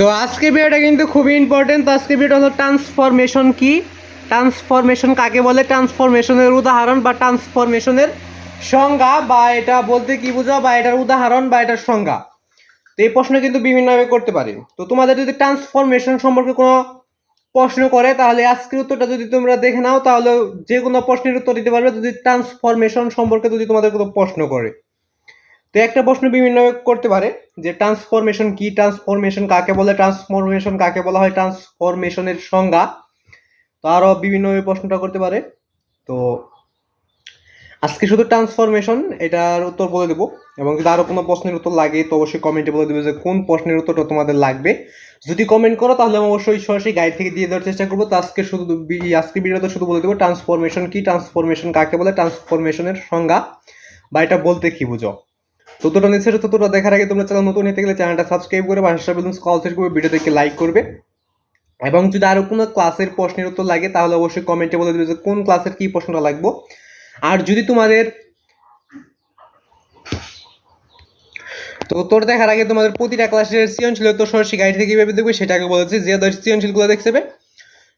তো আজকে ভিডিওটা কিন্তু খুবই ইম্পর্টেন্ট তো আজকে ভিডিওটা হলো ট্রান্সফরমেশন কি? ট্রান্সফরমেশন কাকে বলে? ট্রান্সফরমেশনের উদাহরণ বা ট্রান্সফরমেশনের সংজ্ঞা বা এটা বলতে কি বোঝা বা এটার উদাহরণ বা এটার সংজ্ঞা। তো এই প্রশ্ন কিন্তু বিভিন্নভাবে করতে পারি। তো তোমাদের যদি ট্রান্সফরমেশন সম্পর্কে কোনো প্রশ্ন করে, তাহলে আজকের উত্তরটা যদি তোমরা দেখে নাও, তাহলে যে কোনো প্রশ্নের উত্তর দিতে পারবে। যদি ট্রান্সফরমেশন সম্পর্কে যদি তোমাদের কোনো প্রশ্ন করে। তো একটা প্রশ্ন বিভিন্ন করতে পারে যে ট্রান্সফরমেশন কি? ট্রান্সফরমেশন কাকে বলে? ট্রান্সফরমেশন কাকে বলা হয়? ট্রান্সফরমেশনের সংজ্ঞা। তো আরও বিভিন্নভাবে প্রশ্নটা করতে পারে। তো আজকে শুধু ট্রান্সফরমেশন এটার উত্তর বলে দেবো। এবং যদি আরও কোনো প্রশ্নের উত্তর লাগে, তো অবশ্যই কমেন্টে বলে দেবে যে কোন প্রশ্নের উত্তরটা তোমাদের লাগবে। যদি কমেন্ট করো, তাহলে আমি অবশ্যই সরাসরি গাইড থেকে দিয়ে দেওয়ার চেষ্টা করব। তো আজকে শুধু আজকে ভিডিওতে শুধু বলে দেবো ট্রান্সফরমেশন কি? ট্রান্সফরমেশন কাকে বলে? ট্রান্সফরমেশনের সংজ্ঞা। বা এটা বলতে কি বুঝো? ততটা নিচ্ছে ততটা দেখার আগে তোমরা চ্যানেল নতুন হতে গেলে চ্যানেলটা সাবস্ক্রাইব করে পাশে বেলুন কল থেকে করবে ভিডিও দেখে লাইক করবে। এবং যদি আরও কোনো ক্লাসের প্রশ্নের উত্তর লাগে, তাহলে অবশ্যই কমেন্টে বলে দেবে যে কোন ক্লাসের কি প্রশ্নটা লাগবো। আর যদি তোমাদের তো তোর দেখার আগে তোমাদের প্রতিটা ক্লাসের সৃজনশীল তো সরাসরি গাইড থেকে কীভাবে দেখবে, সেটাকে বলেছে যে ধর সৃজনশীলগুলো দেখতে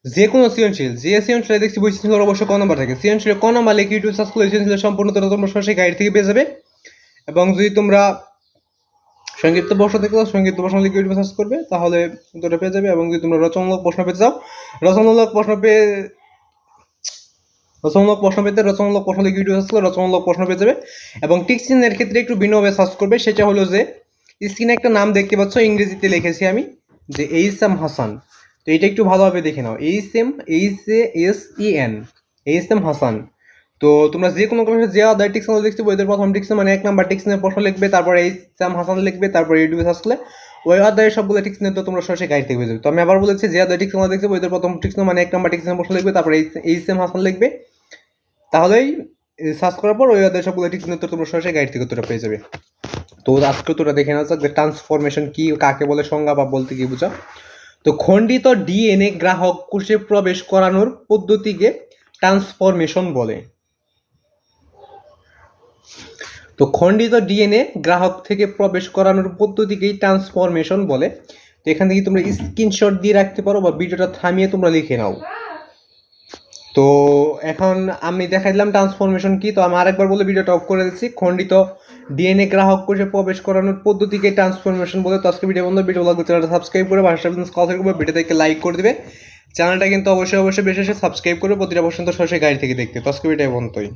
যে কোনো সৃজনশীল, যে সৃজনশীল দেখছি সৃজনশীল অবশ্যই ক নম্বর থাকে। সৃজনশীল ক নম্বর লিখে ইউটিউব সার্চ সৃজনশীল সম্পূর্ণ তোমরা সরাসরি গাইড থেকে পেয়ে যাবে। এবং যদি তোমরা সংক্ষিপ্ত প্রশ্ন দেখতে চাও, সংক্ষিপ্ত প্রশ্ন লিখে ইউটিউবে সার্চ করবে, তাহলে উত্তরটা পেয়ে যাবে। এবং যদি তোমরা রচনামূলক প্রশ্ন পেতে চাও, রচনামূলক প্রশ্ন পেয়ে, রচনামূলক প্রশ্ন পেতে, রচনামূলক প্রশ্ন লিখে ইউটিউবে সার্চ করলে রচনামূলক প্রশ্ন পেয়ে যাবে। এবং টিকচিনের ক্ষেত্রে একটু ভিন্নভাবে সার্চ করবে, সেটা হলো যে স্ক্রিনে একটা নাম দেখতে পাচ্ছ, ইংরেজিতে লিখেছি আমি, যে এইচ এম হাসান। তো এটা একটু ভালোভাবে দেখে নাও। H M H A S, E, N H M Hasan. তো তোমরা যে কোনো ক্লাসে যে আদার টিকশনাল দেখছ বইদের প্রথম টিকশন মানে এক নাম্বার টিকশনের প্রশ্ন লিখবে, তারপরে এইচ এম হাসান লিখবে, তারপরে ইউটিউবে সার্চ করলে ওই আদারের সবগুলো টিকশনের তো তোমরা সরাসরি গাইড থেকে যাবে। তো আমি আবার বলেছি, যে আদার টিকশনাল দেখছ বইদের প্রথম টিকশন মানে এক নাম্বার টিকশনের প্রশ্ন লিখবে, তারপরে এই এম হাসান লিখবে। তাহলেই সার্চ করার পর ওই আদার সবগুলো টিকশনের তো তোমরা সরাসরি গাইড থেকে তোরা পেয়ে যাবে। তো আজকে তোরা দেখে নেওয়া যাক যে ট্রান্সফরমেশন কি, কাকে বলে সংজ্ঞা বা বলতে কি বোঝা তো খণ্ডিত ডিএনএ গ্রাহক কোষে প্রবেশ করানোর পদ্ধতিকে ট্রান্সফরমেশন বলে। তো খণ্ডিত ডিএনএ গ্রাহক থেকে প্রবেশ করানোর পদ্ধতিকেই ট্রান্সফরমেশন বলে। তো এখান থেকে তোমরা স্ক্রিনশট দিয়ে রাখতে পারো বা ভিডিওটা থামিয়ে তোমরা লিখে নাও। তো এখন আমি দেখাই দিলাম ট্রান্সফরমেশন কি। তো আমি আরেকবার বলে ভিডিওটা অফ করে দিচ্ছি। খণ্ডিত ডিএনএ গ্রাহক কোষে প্রবেশ করানোর পদ্ধতিকে ট্রান্সফরমেশন বলে। তো আজকে ভিডিও বন্ধু। ভিডিও লাগবে চ্যানেলটা সাবস্ক্রাইব করে ভাষা কল থেকে ভিডিও থেকে লাইক করে দিবে। চ্যানেলটা কিন্তু অবশ্যই অবশ্যই বেশি সাবস্ক্রাইব করে প্রতিটা পর্যন্ত সরাসরি গাড়ি থেকে দেখতে। তো আজকে ভিডিও বন্ধই